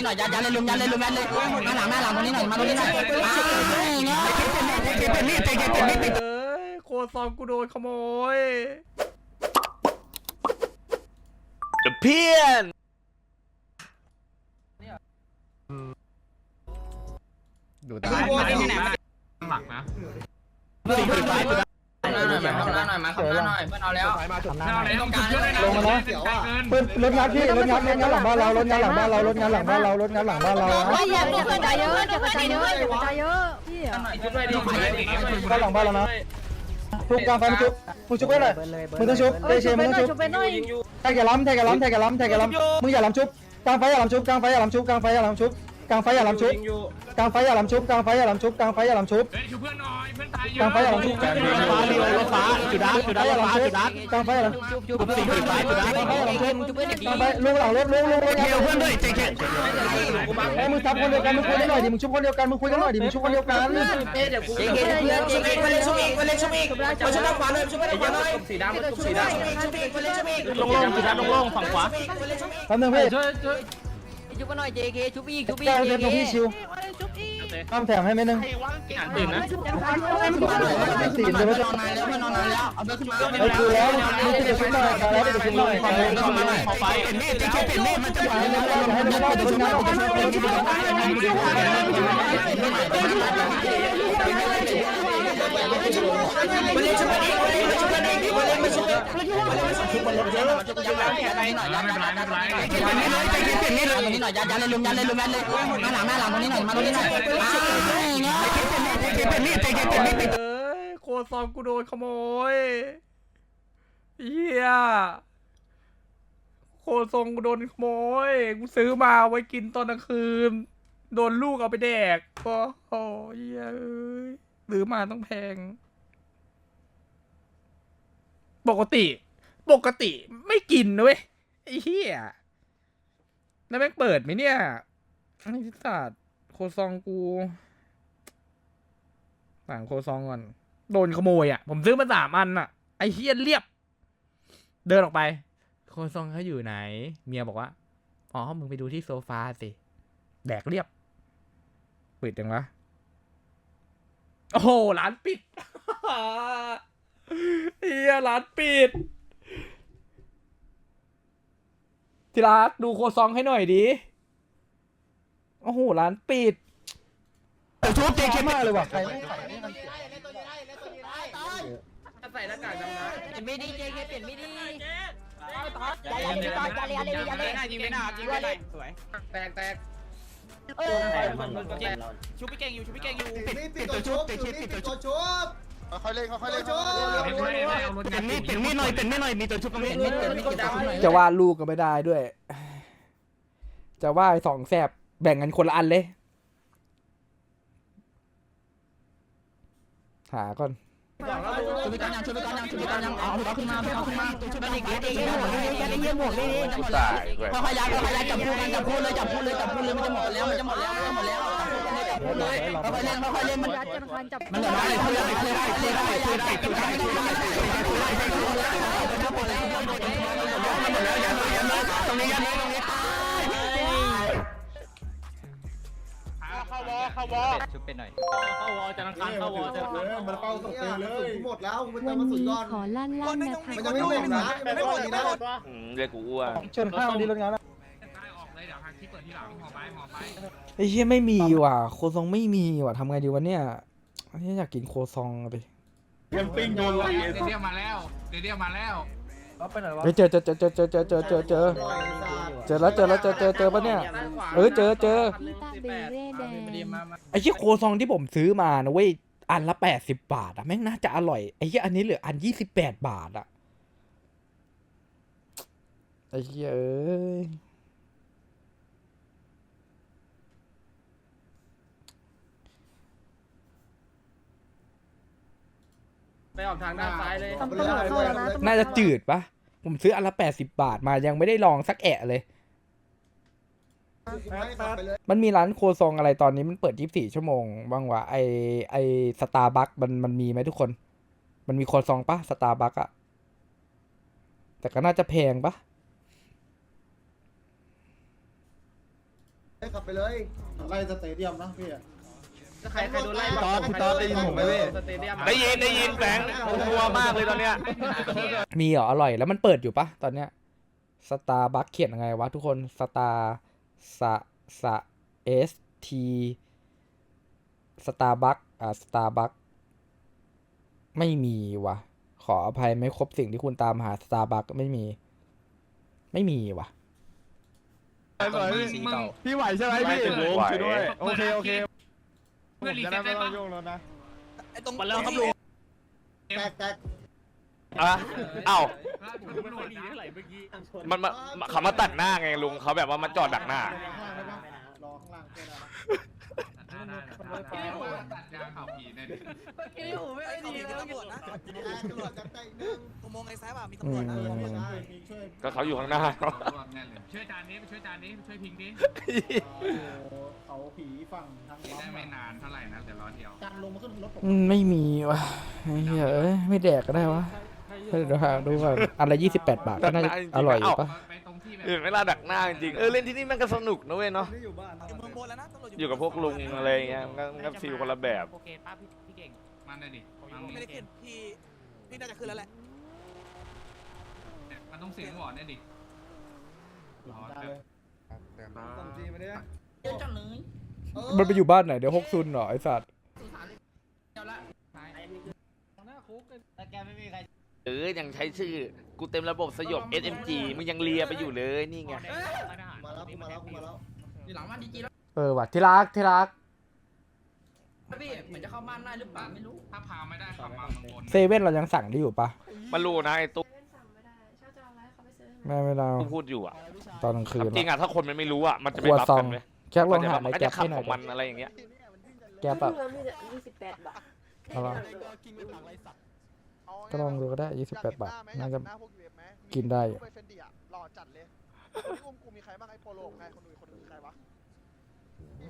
นี้หน่อยยันยันเลยลุงยันเลยลุงยันเลยมาหลังมาหลังตรงนี้หน่อยมาตรงนี้หน่อยเป็นนี่เป็นนี่เป็นนี่เป็นนี่เอ้ยโคซอมกูโดนขโมยเพี้ยนดูตาหลักนะ หน้าหน่อยมาข้างหน้าหน่อยมาข้างหน้าหน่อยเพื่อนเอาแล้วเอาเลยต้องการเยอะเลยนะเพื่อนรถงานพี่รถงานรถงานหลังบ้านเรารถงานหลังบ้านเรารถงานหลังบ้านเรารถงานหลังบ้านเราอย่าเพื่อนใจเยอะอย่าเพื่อนใจเยอะอย่าเพื่อนใจเยอะพี่ก็หลังบ้านเราวนะทุกกางไฟมือชุบมือชุบไปเลยมือต้องชุบเดชมึงต้องชุบแทกอย่าล้ำแทกอย่าล้ำแทกอย่าล้ำแทกอย่าล้ำมืออย่าล้ำชุบกางไฟอย่าล้ำชุบกางไฟอย่าล้ำชุบกางไฟอย่าล้ำชุบ กลางไฟอย่าลำชุบกลางไฟอย่าลำชุบกลางไฟอย่าลำชุบกลางไฟอย่าลำชุบกลางไฟอย่าลำชุบกลางไฟอย่าลำชุบรถฟ้าจุดาจุดาฟ้าจุดากลางไฟอย่าลำชุบจุดาจุดาอย่าลำชุดาลุงหลังรถลุงลุงลุเดียวเพื่อนด้วยเจ๊เจ๊ไอ้มึงทับคนเดียวกันมึงคุยกันหน่อยดิมึงชุบคนเดียวกันมึงคุยกันหน่อยดิมึงชุบคนเดียวกันเจ๊เดี๋ยวกูเจ๊กเพื่อนเจ๊เจ๊คนเล็กชุบอีกคนเล็กชุบอีกมาชุบด้านขวาเลยชุบด้านขวาเลยสีดำสีดำชุบอีกชุบอีกคนเล็กชุบอีกลงลงจุดาลงลงฝั่งขวาแป๊บนึงพี่ ชุบมาหน่อย JK ชุบอีกชุบอีก เจ้าเดินตรงพี่ JK ชิวต้อมแถมให้ไม่นึงตื่นนะสี่เดี๋ยวไม่ต้องนานแล้วไม่นอนนานแล้วเอาเดินขึ้นมาเฮ้ยคือแล้วนี่จะชุบหน่อยแล้วจะชุบหน่อยเป็นเมฆจะเป็นเมฆมันจะไหวแล้วให้ไม่รอดจะชุบหน่อยจะชุบหน่อยจะชุบหน่อยจะชุบหน่อย ไมาเล่ไมาช่วยมาเล่นมาช่วยบนรถเยอะมาช่วยมาเนี่ยไปหน่อยยันยันยันยันเลยใจเย็นเปลี่ยนนี่เลยนี่หน่อยยันยันเลยลุมยันเลยลุมยันเลยหน้าหลังหน้าหลังตรงนี้หน่อยมาตรงนี้หน่อยใจเย็นเปลี่ยนนี่ใจเย็นเปลี่ยนนี่ใจเย็นเปลี่ยนนี่เอ้ยโคซอมกูโดนขโมยเฮียโคทรงโดนขโมยกูซื้อมาไว้กินตอนกลางคืน โดนลูกเอาไปแดก ก็โอ้ยเอ้ยซื้อมาต้องแพง ปกติ ปกติไม่กินนะเว้ยไอ้เหี้ยแล้วแม่งเปิดไหมเนี่ยไอ้ศาสตร์โคซองกูสั่งโคซองก่อน โดนขโมยอะ ผมซื้อมาสามอันอะ ไอ้เฮียเรียบ เดินออกไป โคซองเขาอยู่ไหน เมียบอกว่า อ๋อ มึงไปดูที่โซฟาสิ แดกเรียบ ปิดยังวะ โอ้โหร้านปิด เฮียร้านปิด ทีรักดูโคซองให้หน่อยดิ โอ้โห ร้านปิด ชุดเจ๊มากเลยว่ะใครไม่ใส่ไจันเสียใส่หน้ากากดำเปลี่ยนไม่ดีเจเคเปลี่ยนไม่ดีอย่าเลยอย่าเลยอย่าเลยอย่าเลยยิงไม่ได้ยิงไม่ได้สวย แตกแตกเออชุบพี่เก่งอยู่ชุบพี่เก่งอยู่ปิดตัวชุบปิดตัวชุบ ค่อยเล่นค่อยเล่นเป็นมี่เป็นมี่หน่อยเป็นมี่หน่อยมีตัวชุบตรงนี้ดเป็จะวาดลูกก็ไม่ได้ด้วย จะว่าสองแสบแบ่งกันคนละอันเลย หาก่อนช่วยกันยังช่วยกันยังช่วยกันยังเอาหัวขึ้นมาเอาขึ้นมาช่วยกันอีกเยี่ยมหมดเลยเยี่ยมหมดเลยค่อยๆยักค่อยๆยักจับคู่กันจับคู่เลยจับคู่เลยจับคู่เลยมันจะหมดแล้วมันจะหมดแล้วมันจะหมดแล้ว เข้าวอเข้าวอชุบเป็นหน่อย เข้าวอจะรังคันได้าวอจะรังคันมันได้าตกเต็มเลยหมดแล้วมันจะมาสุดยอดขอลั่นลั่นนะคะมันจะไม่หมดนะไม่หมดนะเรียกกูอ้วนชนข้าวดีรถงาน ที่เปิดที่หลังห่อไปห่อไปไอ้เหี้ยไม่มีว่ะ โคซองไม่มีว่ะทำไงดีวะเนี่ยไอ้เหี้ยอยากกินโคซองอะดิเดเดียมาแล้วเดเดียมาแล้วเฮ้ยเจอเจอเจอเจอเจอเจอเจอเจอเจอ เจอแล้วเจอแล้วเจอเจอเจอปะเนี่ย เออเจอเจอ พี่ตาเบเร่แดงไอ้เหี้ยโคซองที่ผมซื้อมานะเว้ย อันละแปดสิบบาทอะแม่งน่าจะอร่อย ไอ้เหี้ยอันนี้เหลืออันยี่สิบแปดบาทอะไอ้เหี้ยเอ้ย ไปออกทางด้านซ้ายเลยตำรวจเข้าแล้วนะตำรวจเข้น่าจะจืดปะผมซื้ออันละแปดสิบบาทมายังไม่ได้ลองสักแอะเลย ไปเลยมันมีร้านโคซองอะไรตอนนี้มันเปิด24ชั่วโมง บ้างวะไอไอสตาร์บัคมันมันมีไหมทุกคน มันมีโคซองปะสตาร์บัคอะแต่ก็น่าจะแพงปะขับไปเลยไล่สเตเดียมนะพี่ ใครใครโดนไล่ตอนตอนได้ยินผมไหมเว้ยสเตเดียมได้ยินได้ยินแฝงผมกลัวมากเลยตอนเนี้ย มีเหรออร่อยแล้วมันเปิดอยู่ปะตอนเนี้ยสตาร์บัคเขียนยังไงวะทุกคนสตาร์สะสะเอสทีสตาร์บัคอ่าสตาร์บัคไม่มีวะขออภัยไม่ครบสิ่งที่คุณตามหาสตาร์บัคไม่มี ไม่มีวะ พี่ไหวใช่ไหมพี่ไหว โอเคโอเค เพื่อนรีเซ็ตได้ปะไอ้ตรงมาแล้วครับลุง แตกแตกอะเอ้ามันไม่ค่อยดีเท่าไหร่เมื่อกี้มันมามาเขามาตัดหน้าไงลุงเขาแบบว่ามาจอดดักหน้ารอข้างล่างก็ ได้ตัดยางข่าวผีเนี่ยที่หูไม่ไอ้ดีนะตำรวจนะตำรวจจับใจนึงอุโมงค์ไอ้ซ้ายป่ะมีอืตำรวจมนะช่วยก็เขาอยู่ข้างหน้าช่วยจานนี้ช่วยจานนี้ช่วยพิงดิเขาผีฝั่งทางได้ไม่นานเท่าไหร่นะแต่ร้อนเดียวการลงมาขึ้นรถผมอืมไม่มีวะไอ้เหี้ยเอ้ยไม่แดกก็ได้วะเดี๋ยวหาดูก่อนอันละยี่สิบแปดบาทก็น่าจะอร่อยอยู่ปะไปตรงที่แบบเห็นเวลาดักหน้าจริงๆเออเล่นที่นี่มันก็สนุกนะเว้ยเนาะอยู่เมืองบนแล้วนะตำรวจ อยู่กับพวกลุงอะไรอย่างเงี้ยมันก็มันก็ฟีลคนละแบบ โอเคป้าพี่พี่เก่ง มันได้ดิมันไม่ได้ขึ้นพี่พี่น่าจะขึ้นแล้วแหละมันต้องเสียงหวอนเนี่ยดิต้องจีมาเนี่ยเดี๋ยวจังเลยมันไปอยู่บ้านไหนเดี๋ยวหกซุนเหรอไอสัตว์เออยังใช้ชื่อ กูเต็มระบบสยบ SMG มึงยังเลียไปอยู่เลยนี่ไง มาแล้วกูมาแล้วกูมาแล้วอยู่หลังบ้านดีจีแล้ว เออว่ะที่รักที่รักพี่เหมือนจะเข้าบ้านได้หรือเปล่าไม่รู้ถ้าพาไม่ได้ขับมาบนเซเว่นเรายังสั่งได้อยู่ปะมันรู้นะไอ้ตุ๊กแม่ไม่เรากูพูดอยู่อะตอนกลางคืนจริงอะอะถ้าคนมันไม่รู้อะมันจะคไม่รัวรับซอกังนเลยแจ็คลมัอนงจะหาแบบในมันก็แก๊จะปขับให้หน่ขอยองมันอะไรอย่างเงี้ยแก๊ปอะยี่สิบแปดบาทเอาลองก็ลองดูก็ได้ยี่สิบแปดบาท น่าจะ กินได้อยู่ไปเฟนดี้อะหล่อจัดเลยคนที่อุ้มกูมีใครบ้างไอ้โปโลใครคนอื่นคนอื่นใครวะ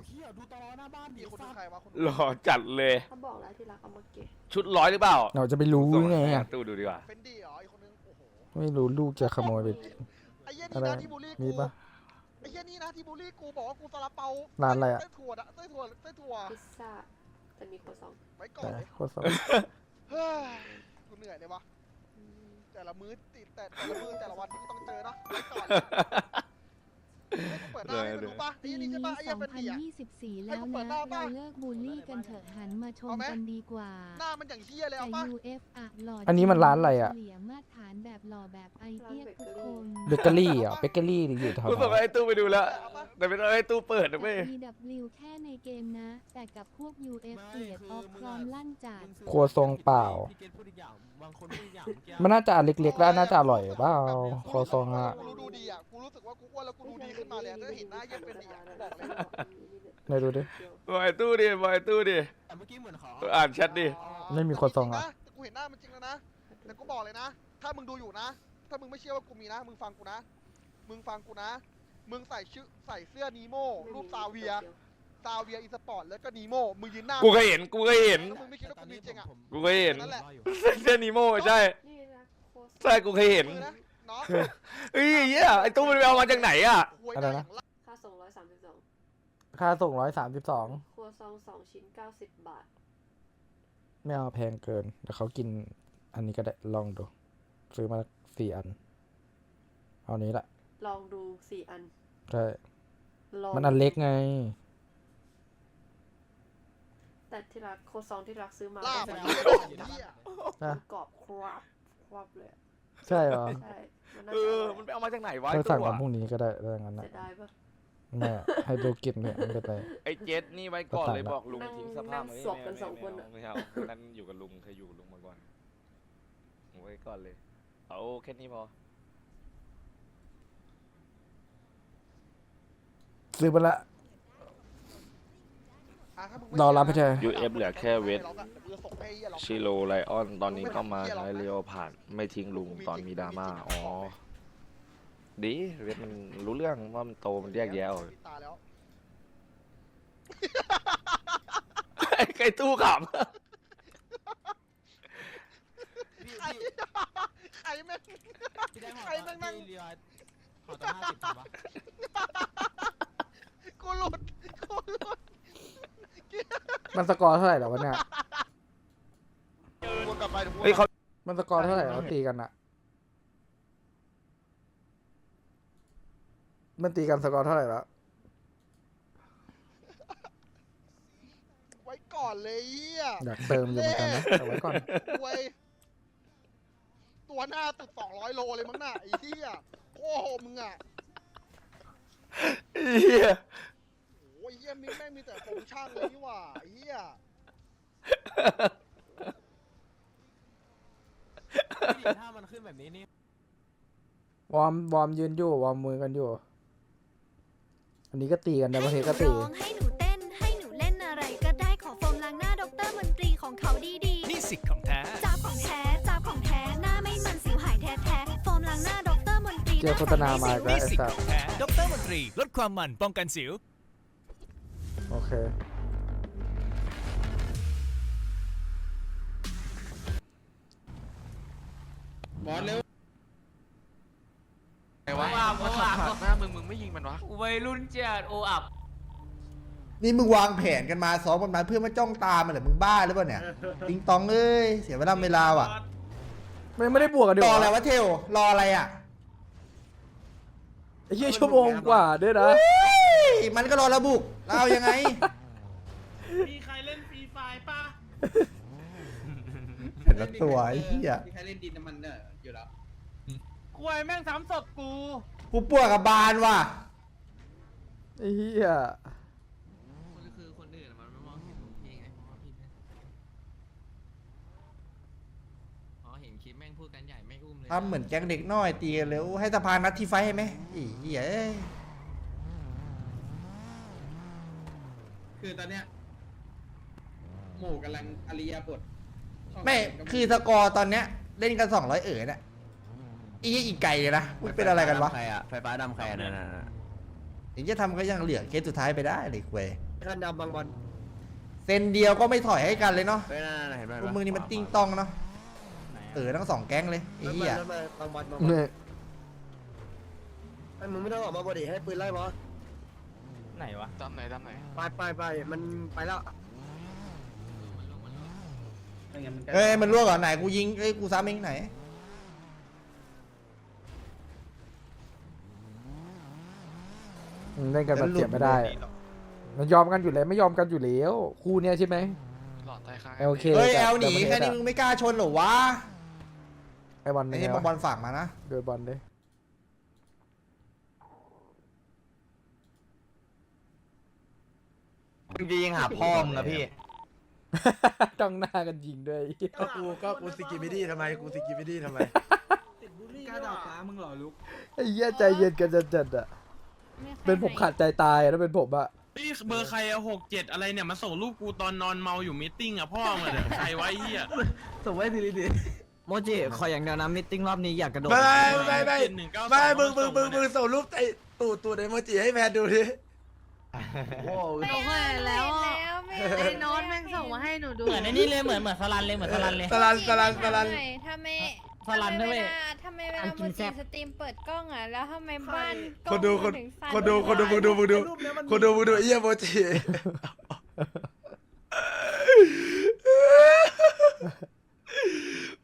เฮียดูตลอหน้าบ้านดิคนอื่นใครวะคนหล่อจัดเลย เขาบอกแล้วที่รักเอามาเก็บชุดร้อยหรือเปล่าเราจะไปรู้ไงอะตู้ดูดีกว่า เฟนดี้เหรอไอ้คนนึงโอ้โหไม่รู้ลูกจะขโมยไป ไอ้เหี้ยอะนี่ไรนะที่บูลลี่กูมีปะ ไอ้เหี้ยนี่นะที่บูลลี่กูบอกว่ากูซาลาเปาร้านอะไรอะ ไส้ถั่วอะไส้ถั่วไส้ถั่วพิซซ่าแต่มีโคซองไว้ก่อแต่นเลยโคตรสองเฮ้ยกูเหนื่อยเลยวะแต่ละมื้อติดแต่แต่ละมื้อแต่ละวันที่กูต้องเจอนะไว้ก่อน ให้กูเปิดหน้าให้มันดูปะไอ้ปีเหี้ยนี่นี้ ใช่ปะไอ้เหี้ยเฟนดี้อะ 2024ให้แล้วกูเปิดนะหน้าป่ะเราเลิกบูลลี่กันเถอะหันมาชมเอาไหมกันดีกว่า หน้ามันอย่างเหี้ยเลยแต่เอาปะ UF อะหล่ออันนี้มันร้านอะไรอะ เฉลี่ยมาตรฐานแบบหล่อแบบไอเทียทุกคน เบเกอรี่เหรอะเบเกอรี่อยู่แถวกูไหส่งนไอ้ตู้ไปดูแล้ว เอาปะ แต่ไม่ต้องให้ตู้เปิดนะแต่เว้ย BW แค่ในเกมนะ แต่กับพวก UF เกลียดออกพร้อมลั่นจัดครัวซองเปล่ามันน่าจะอันเล็กๆแล้วน่าจะอร่อยเปล่าครัวซองอะกูรู้ดูดีอะ กูรู้สึกว่ากูอ้วนแล้วกูดูดีขึ้นมาเลยอะถ้าเห็นหน้าเยี่ยมเป็นดีอะกูบอกเลยไหนดูดิ บอยตู้ดิ บอยตู้ดิอ่านแชทดิ ไม่มีคนส่งอะ แต่กูเห็นหน้ามันจริงแล้วนะ แต่กูบอกเลยนะ ถ้ามึงดูอยู่นะ ถ้ามึงไม่เชื่อว่ากูมีนะ มึงฟังกูนะ มึงฟังกูนะ มึงใส่ชื่อใส่เสื้อนีโม่รูปซาเวียซาเวียอีสปอร์ตแล้วก็นีโม่มึงยืนหน้ากูเคยเห็นกูเคยเห็นถ้ามึงไม่คิดว่ากูมีจริงอะ กูเคยเห็นนั่นแหละเสื้อนีโม่ใช่นี่นะโคซองใช่กูเคยเห็นมือนะน้องเฮ้ยเหี้ยไอ้ตู้มันไปเอามาจากไหนอะหวยหน้าอย่างละค่าส่งร้อยสามสิบสองค่าส่งร้อยสามสิบสองครัวซองสองชิ้นเก้าสิบบาท ไม่เอาแพงเกินเดี๋ยวเขากิน อันนี้ก็ได้ลองดู ซื้อมาสี่อัน เอานี้แหละ ลองดูสี่อัน ใช่ ลองมันอันเล็กไง แต่ที่รักโคซองที่รักซื้อมาลาบก็อะจะเหี้ยนะกรอบคราบคราบเลยอะใช่เหรอใช่ มันน่าเอจะออร่อยมันไปเอามาจากไหนวะถ้าไอ้สั่งตู้วันอะพรุ่งนี้ก็ได้ถ้าอย่างนั้นนะเสียดายปะแม่ให้ดูกินเนี่ยไม่เป็นไรไอ้เจ็ดนี่ไว้ก่อนเลยก็ตัดละบอกลุงทิ้งสภาพนั่งไว้สวบกันสองคนอะไม่เอาคนนั้นอยู่กับลุงเคยอยู่กับลุงมาก่อนไว้ก่อนเลย เอาแค่นี้พอ ซื้อมาละอะถ้ามึงไม่รอรับให้เธอ UF เหลือแค่เวทดี๋ยวส่งให้เหี้ยหรอกชิโรไลออน ตอนนี้ก็มาไลเรียวผ่านไม่ทิ้งลุงตอนมีดราม่าอ๋อ ดีเวทมันรู้เรื่องว่ามันโตมันแยกแยะออกตาแล้วไอ้ไก่ตู้ขใครใครแม่ง ใครแม่งนั่งกูรู้ มันสกอร์เท่าไหร่แล้ววะเนี่ย วนกลับไปเดี๋ยวกูเฮ้ยเขามันสกอร์เท่าไหร่แล้วตีกันอะมันตีกันสกอร์เท่าไหร่แล้ว ไว้ก่อนเลยเหี้ยอยากเติมอยู่เหมือนกันนะแต่ไว้ก่อน ไว้ตัวหน้าตึกสองร้อยโลเลยมั้งน่ะไอ้เหี้ยโอ้โหมึงอะเฮียโอ้ยเหี้ยมิงแม่งมีแต่โครงช่างเลยนี่หว่าไอ้เหี้ยถ้ามันขึ้นแบบนี้นี่วอร์มวอร์มยืนอยู่วอร์มมือกันอยู่ อันนี้ก็ตีกันแต่บางทีก็ตี ร้องให้หนูเต้นให้หนูเล่นอะไรก็ได้ขอโฟมล้างหน้าด็อกเตอร์มนตรีของเขาดีๆนี่สิของแท้จ้าบของแท้จ้าบของแท้หน้าไม่มันสิวหายแท้แท้ๆโฟมล้างหน้าด็อกเตอร์มนตรีเจอโฆษณามาอีกแล้วไอ้สัสแท้ ดรมนตรี ลดความมันป้องกันสิว โอเคไอ้วะมันขับผ่านหน้ามึงมึงไม่ยิงมันวะวัยรุ่นจัดโออับนี่มึงวางแผนกันมาซ้อมกันมาเพื่อมาจ้องตามมันเหรอมึงบ้าหรือเปล่าเนี่ยติงตองเอ้ยเสียเวลาเวลาว่ะไม่ไม่ได้บวกกันดีรกอว่าอะไรวะเทลรออะไรอะไอ้เหี้ยชั่วโมงกว่าด้วยนะเฮ้ย มันก็รอระบุกเราเอายังไง มีใครเล่นฟรีไฟป่ะเห็นแล้วตัวไอ้เหี้ยมีใครเล่นดินน้ำมันเนี่ยอยู่แล้วกล้วยแม่งสามศพกู กูปวดกับบานว่ะ ไอ้เหี้ยคือคนอื่นมันไม่มองเห็นพี่ไงเพราะว่าพี่อ๋อเห็นคลิปแม่งพูดกันใหญ่ไม่อุ้มเลยทำเหมือนแก๊งเด็กน้อยตีกันเลยอู้ให้สะพานนัดที่ไฟท์ให้ไหมไอ้เหี้ยเอ้ย คือตอนเนี้ยหมู่กำลังอริยบทไม่ คือสกอร์ตอนเนี้ย เล่นกันสองร้อยเอ๋อเนี่ยอีกอีกไก่เลยนะมึงเป็นอะไรกันวะใครอะไฟฟ้าดำใครอะนั่นถึงจะทำก็ยังเหลือเคสสุดท้ายไปได้เลยเว้ยท่านดำบางบอลเซนเดียวก็ไม่ถอยให้กันเลยเนาะเฮ้ยนั่นเห็นไหมพวกมึงนี่มันติ้งต้องเนาะเออทั้งสองแก๊งเลยไอ้เหี้ยบางบอลบางเนี่ยมึงไม่ต้องออกมาบอดี้ให้ปืนไล่บอส ไหนวะ ตามไหนตามไหนไปไปไปมันไปแล้วเอ้ยมันรั่วก่อนไหนกูยิงเอ้ยกูซ้ำเองไหนมึงเล่นกันแบบเจ็บไม่ได้ มันยอมกันอยู่แล้วไม่ยอมกันอยู่แล้วคู่เนี้ยใช่ไหม หลอดใต้ข้างโอเค เฮ้ยกับแอลหนีกับแค่นี้อะมึงไม่กล้าชนเหรอวะไอ้บอลไอ้เป็นนี่ไงบอลบอวะลฝากมานะโดยบอลเลย ยิงหาพ่อมึงอะพี่ จ้องหน้ากันยิงด้วยก็กูก็กูสกิบิดี้ทำไมกูสกิบิดี้ทำไมกล้าดาวฟ้ามึงเหรอลูกไอ้เหี้ยใจเย็นกันจัดๆอะ เป็นผมขาดใจตายอะถ้าเป็นผมอะนี่เบอร์ใครอะหกเจ็ดอะไรเนี่ยมาส่งรูปกูตอนนอนเมาอยู่มิทติ้งอะพ่อมึงเนี่ยใครไวะไอ้เฮียส่งไว้ดีดีโมจิขออย่างเดียวนะมิทติ้งรอบนี้อยากกระโดดไม่ไม่ไม่หนึ่งเก้าไม่มึงมึงมึงมึงส่งรูปไอ้ตูดตูดไอ้โมจิให้แพนดูดิ ไม่ เอาแล้วไอ้โน้ตแม่งส่งมาให้หนูดูเหมือนในนี่เลยเหมือนเหมือนสลันเลยเหมือนสลันเลยสลันสลันสลันทำไมสลันด้วยเว้ยทำไมเวลาโมจิสตรีมเปิดกล้องอะแล้วทำไมบ้านคนดูคนคนดูคนดูมึงดูมึงดูคนดูมึงดูไอ้เหี้ยโมจิ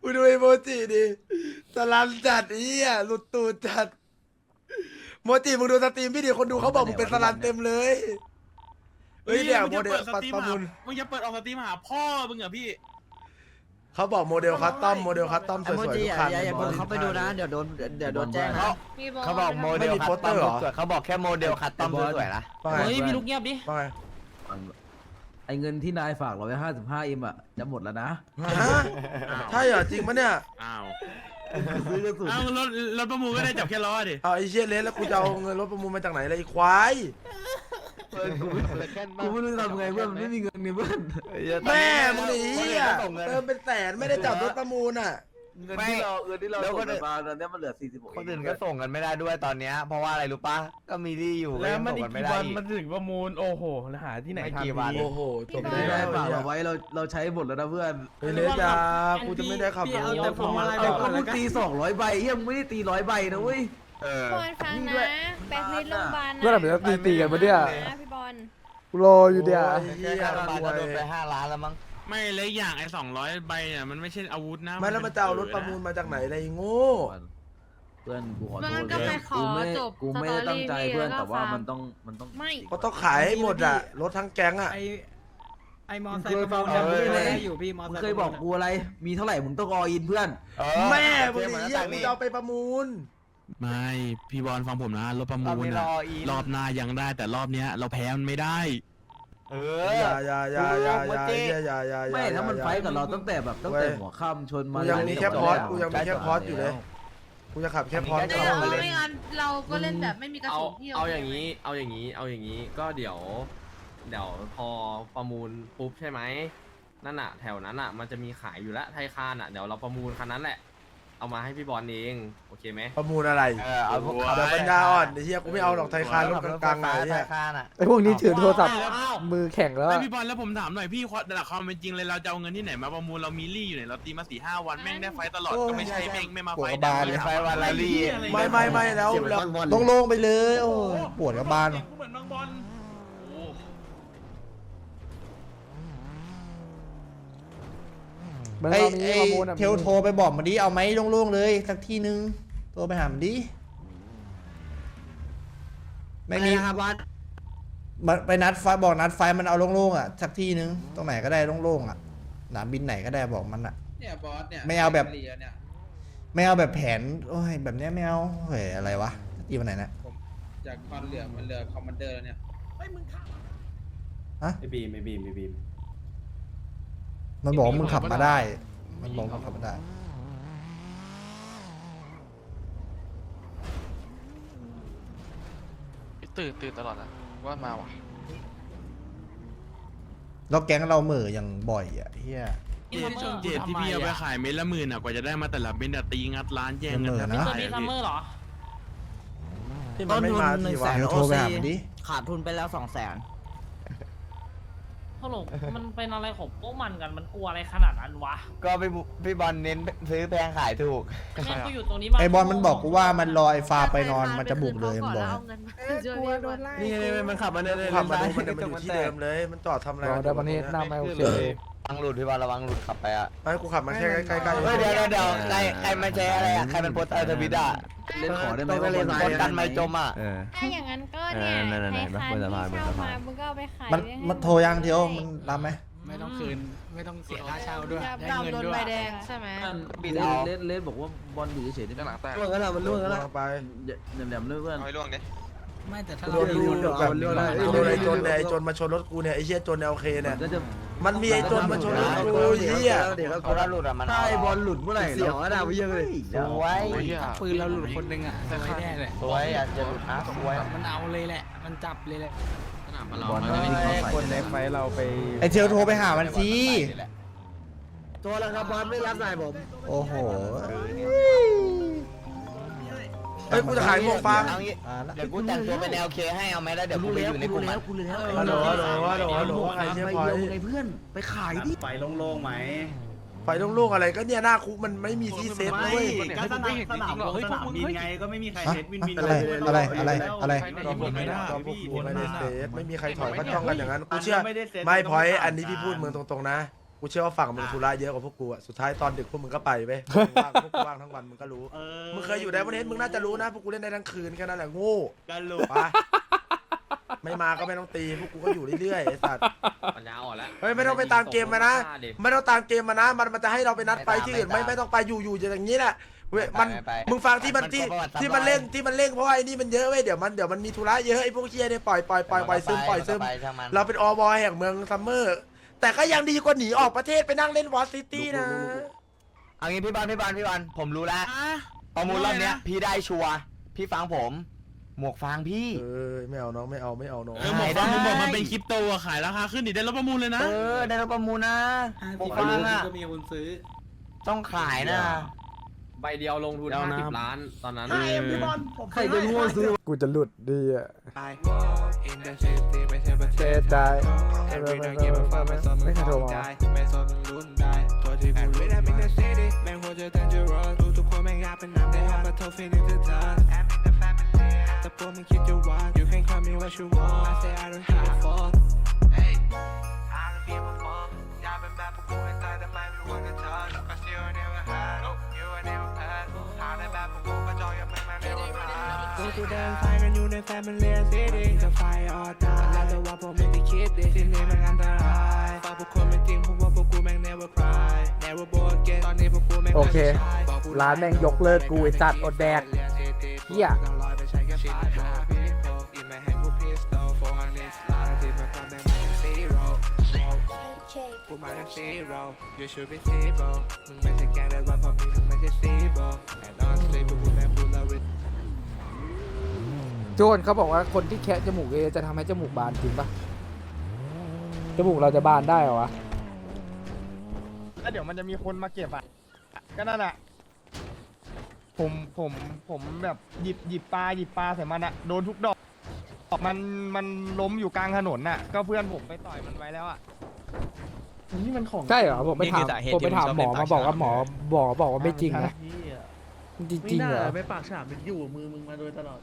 มึงดูไอ้โมจิดิสลันจัดไอ้เหี้ยหลุดตูดจัด โมจิมึงดูสตรีมพี่ดิคนดูเขาบอกมึงเป็นสลันเต็มเลยเฮ้ยเนี่ยโมเดลสตรีมประหามูลมึงจะเปิดออกสตรีมหาพ่อมึงเหรอพี่เขาบอกโมเดลคัสตอมโมเดลคัสตอมสไอ้โมวยๆจิทุกอะคันอย่าอย่าเพิ่งเขาไปดูนะเดี๋ยวโดนเดี๋ยวโดนแจ้งนะเขาบอกโมเดไม่ลมีโปสเตอร์เหรอเขาบอกแค่โมเดลคัสตอมสวยๆนะว่าไงเฮ้ยพี่ลูกเงียบดิว่าไงไอเงินที่นายฝากเราไว้ห้าสิบห้าเอ็มอะจะหมดแล้วนะฮะใช่เหรอจริงปะเนี่ยอ้าว ซื้อกระสุนอ้าวรถรถประมูลก็ได้จับแค่ล้อดิเอาไอ้เชี่ยเลสแล้วกูจะเอาเงินรถประมูลมาจากไหนเลยไอ้ควายกูไม่รู้จะทำไงเพื่อนมันไม่มีเงินนี่เพื่อน แม่มึงหนีอะเติมเป็นแสนไม่ได้จับรถประมูลอะ เงินที่เราเงินที่เราส่งกันมาตอนเนี้ยมันเหลือสี่สิบหกคนอื่นก็ส่งกันไม่ได้ด้วยตอนเนี้ย เพราะว่าอะไรรู้ปะก็มีที่อยู่ก็ยังส่งกันไม่ได้อีกถึงประมูลโอ้โหหาที่ไหนไม่กี่วันโอ้โหจบไม่แล้ได้วฝากเราไว้เราเราใช้หมดแล้วนะเพื่อนเฮ้ยเลสยากูจะไม่ได้ขับรถเอาก็มึงตีสองร้อยใบเฮียมึงไม่ได้ตีร้อยใบนะเว้ย เออ บอลฟังนะแบกนิดโรงพยาบาลนะเมื่อไหร่มันจะตีตีกันวะเนี่ยนะพี่บอลกูรออยู่เดียวโอ้ยเหี้ยค่าโรงพยาบาลรวยก็โดนไปห้าล้านแล้วมั้ง ไม่เลยอย่างไอ้สองร้อยใบเนี่ยมันไม่ใช่อาวุธนะไม่แล้วมันจะเอารถประมูลมาจากไหนอะไรโง่เพื่อนกูขอโทงั้ษนก็ไปขอกูไม่จบกูไม่สตอได้ตั้งใจรี่เพื่อนแล้วก็แต่ว่าฟาร์มมันต้องมันต้องไม่ก็ต้องขายให้หมดอะรถทั้งแก๊งอะไอมอมึงไซเคยค์บประอกมูลกูเนี่ยเลยได้อยู่พี่มอมึงไซค์เคยบอกกูอะไรมีเท่าไหร่มึงต้องออินเพื่อนแม่มึงหนีอะมึงจะเอาไปประมูลไม่พี่บอลฟังผมนะรถประมูเราลไม่รนะออีกรอบหน้ายังได้แต่รอบเนี้ยเราแพ้มันไม่ได้ เออย่าออย่าอย่าอย่าอย่าอย่าอย่าอย่าไม่ถ้ามันไฟท์กับเราตั้งแต่แบบตั้งแต่หัวค่ำชนกูมายังมีแค่พอสกูยังมีแค่ใกล้จบพอสอยู่เลยกูจะขับแค่พอสแต่เข้าว่าเลยไม่งั้นเราก็เล่นแบบไม่มีกระเอาสุนที่เอาอย่างนี้ เอาอย่างนี้ เอาอย่างนี้ก็เดี๋ยว เดี๋ยวพอประมูลปุ๊บใช่ไหมนั่นอะแถวนั้นอะมันจะมีขายอยู่แล้วไทยคานอะเดี๋ยวเราประมูลคันนั้นแหละ เอามาให้พี่บอลเองโอเคไหมประมูลอะไรเออเอาพวกขับเดี๋ยวปัญญาอ่อนไอ้เหี้ยกูไม่เอาหรอกไทยคานรถกลางๆไหนไทเนี่ยยคานอะไอ้พวกนี้ถือโทรศัพท์อ้าวมือแข็งแล้วไออะพี่บอลแล้วผมถามหน่อยพี่แต่ละความเป็นจริงเลยเราจะเอาเงินที่ไหนมาประมูลเรามีลี่อยู่ไหนเราตีมาสี่ห้าวันแม่งได้ไฟตลอดก็ไม่ใช่แม่งไม่มาไฟปวดกระบาลเลย ไฟวันละลี่ ไม่ไม่ไม่แล้วแล้วต้องโล่งไปเลยโอ้ยปวดกับบาน เหมือนบางบอลโอ้ มัน ไอ้เรามีไอ้ประมูลอะเทลโทรไปบอกมันดิเอาไหมโล่งๆเลย สักที่นึงโทรไปหามันดิไม่มีมันไปนัดไฟบอกนัดไฟมันเอาโล่งๆอะสักที่นึงตรงไหนก็ได้โล่งๆอะสนามบินไหนก็ได้บอกมันอะเนี่ยบอสเนี่ยไม่เอาแบบลียเนี่ยไม่เอาแบบแผนโอ้ยแบบเนี้ยไม่เอาเฮ้ยอะไรวะตีวันไหนนะจากคอนเหลือมันเหลือคอมมานเดอร์แล้วเนี่ยฮะไอบีมไอบีมไอบีม มันบอกว่ามึงขับมาได้ มันบอกมึงขับมาได้ ตื่นตื่นตลอดนะว่ามาว่ะแล้วแก๊งเราเหม่ออย่างบ่อยอะเฮีย เจ็ดเจ็ดที่พี่เอาไปขายเม็ดละหมื่นอะกว่าจะได้มาแต่ละเม็ดอะตีงัดร้านแย่งกันเหมือนนะแทบไม่ได้พี่ที่มันไม่มาทีวะเดี๋ยวโทรไปหามันดิ ขาดทุนไปแล้วสองแสน ฮัลโหลมันเป็นอะไรของพวกมันกัน มันกลัวอะไรขนาดนั้นวะก็พี่บุพี่บอลเน้นซื้อแพงขายถูก แม่งกูอยู่ตรงนี้มาไอบอลมันบอกกูว่ามันรอไอฟ้าไปนอนมันจะบุกเลยมันบอก เอาเงินมาช่วยพี่บอลนี่มันขับมาเดินขับมาดูมันเดินมันอยู่ที่เดิมเลย มันจอดทำอะไร รอกันได้วันนี้หน้าไม่โอเคระวังหลุดพี่บอลระวังหลุดขับไปอะไม่กูขับมาแค่ใกล้ๆเฮ้ยเดี๋ยวเดี๋ยวเดี๋ยวใครใครมาแชร์อะไรอะใครเป็นโพสต์ไอทวิตอะเล่นขอได้ไหมต้องไปว่าเล่นบอลคนกันไม่จมอะถ้าอย่างนั้นก็เนี่ยเออนั่นๆๆในบนคันสะพานที่บนเช่าสะพานมามึงก็เอาไปขายมันได้มันโทรยังเทียวมันรับไหมไม่ต้องคืน ไม่ต้องเสียค่าเช่าด้วย ได้ดาวเงินโดนด้วใบยแดงใช่ไหมบิดเล่เอานเล่นเล่นบอกว่าบอลอยู่เฉยๆได้ไหมหลังแตกล่วงกันแล้วมันล่วงกันแล้วไปอย่าแหลมๆเลยเพื่อน เอาให้ล่วงดิไม่แต่ถ้าโดเรานดูแบบโดนไอ้จนเนี่ยไอ้จนมาชนรถกูเนี่ยไอ้เหี้ยจนโอเคเนี่ย ก็จะ มันมีไอ้จนมาชนรถกูไอ้เหี้ยเขาถ้าหลุดอะมันถ้าไอบอลหลุดเมื่อไหร่เสียวอะดาวเยอะเลยสวยโอ้ยเหี้ยปืนเราหลุดคนหนึ่งอะสวยแน่เลยสวยอะจะหลุดนะสวยมันเอาเลยแหละ มันจับเลยแหละบอลมันไม่เข้าใส่คนในไฟเราไปไอเทียวโทรไปหามันสิตัวแล้วครับบอลไม่รับสายผม โอ้โห เฮ้ยกูจะขายหมวกฟางเอางี้อ่าละเดี๋ยวกูแต่งตัวเป็นแนวเคให้เอาไหมแล้วเดี๋ยวกูไปอยู่ในกลุ่มแล้มัวนกูรู้แล้วฮัลโหลฮัลโหลฮัลโหลฮัลโหลว่าไงเชฟพอยไงเพื่อนไปขายดิไฟโล่งๆไหมไฟโล่งๆอะไรก็เนี่ยหน้าคุกมันไม่มีที่เซฟนะเว้ยก็สนามสนามสนามบินไงก็ไม่มีใครฮะเซ็ตวินวินอะไรอะไรอะไรอะไรก็พวกไม่ได้ก็พวกกูไม่ได้เซฟไม่มีใครถอยก็จ้องกันอย่างนั้นกูเชื่อไม่พอยอันนี้พี่พูดมึงตรงๆนะ กูเชื่อว่าฝั่งมึงธุระเยอะกว่าพวกกูอะสุดท้ายตอนดึกพวกมึงก็ไปเว้ยพวกมึงว่างพวกกูว่างทั้งวันมึงก็รู้มึงเคยอยู่ในวันนี้มึงน่าจะรู้นะพวกกูเล่นได้ทั้งคืนแค่นั้นแหละโง่กันลุปะไม่มาก็ไม่ต้องตีพวกกูก็อยู่เรื่อยๆไอ้สัตว์ ปัญญาอ่อนแล้วเฮ้ยไม่ต้องไปตามเกมมานะ ไม่ต้องตามเกมมานะ มันมันจะให้เราไปนัดไปที่อื่นไม่ไม่ต้องไปอยู่อยู่อย่างนี้แหละเว้ยมันไม่ไปมึงฟังที่มันที่มันกลัวประวัติที่มันซ้ำรอยเร่งที่มันเร่งเพราะว่าไอ้นี่มันเยอะเว้ยเดี๋ยวมันเดี๋ยวมันมีธุระเยอะไอ้พวกเชียเนี่ยปล่อยปล่อยปล่อยปล่อยซึมปล่อยซึมไปช่างมันเราเป็นอบอแห่งเมืองซัมเมอร์ แต่ก็ยังดีกว่าหนีออกประเทศไปนั่งเล่นวอซิตี้นะ เอางี้พี่บอลพี่บอลพี่บอลผมรู้แล้วประมูลรอบเนี้ย พี่ได้ชัวร์พี่ฟังผม หมวกฟางพี่ เออไม่เอาน้องไม่เอาไม่เอาน้อง เออหมอกฟางมึงบอกมันเป็นคริปโตอะขายราคาขึ้นดิได้รับประมูลเลยนะ เออ ได้รับประมูลนะหมวกฟางอะก็มีคนซื้อ ต้องขายนะ ใบเดียวลงทุนเดี๋ยวนะ50ล้านตอนนั้นใครจะรู้ว่าซื้อกูจะหลุดดีอะเสียใจไม่ไม่ไม่ไม่เคยโทรมาแต่พวกมึงคิดจะว่า You can call me what you want I say I don't have a fault กูเดินไฟกันอยู่ในแฟมิเลียซิตี้จะไฟออดาแล้วแต่ว่าผมไม่ได้คิดดิที่นี่มันอันตรายฝากพวกคนเป็นจริงเพราะว่าพวกกูแม่ง never cry never bored again ตอนนี้พวกกูแม่งโอเคร้านแม่งยกเลิกกูไอ้สัตว์อดแดกเหี้ยไปใช้แค่ไฟอินมาแฮงกูพิสโต400ล้านที่มันก็แม่ zero you should be zero มึงไม่ใช่แกเลยว่าพอมีมึงไม่ใช่ zero and honestly พวกกูแม่ง full of it โจนเขาบอกว่าคนที่แคะจมูกเอจะทำให้จมูกบานจริงปะจมูกเราจะบานได้เหรอวะแล้วเดี๋ยวมันจะมีคนมาเก็บอะ ก็นั่นอะผมผมผมแบบหยิบหยิบปลาหยิบปลาใส่มันอะโดนทุกดอก มันมันล้มอยู่กลางถนนน่ะ ก็เพื่อนผมไปต่อยมันไว้แล้วอะนี่มันของใช่เหรอผมไปถามผมไปถามหมอมาบอกว่าหมอบอกบอกว่าไม่จริงนะจริงจริงๆเหรอไม่ปากฉลามเป็นอยู่มือมึงมาโดยตลอด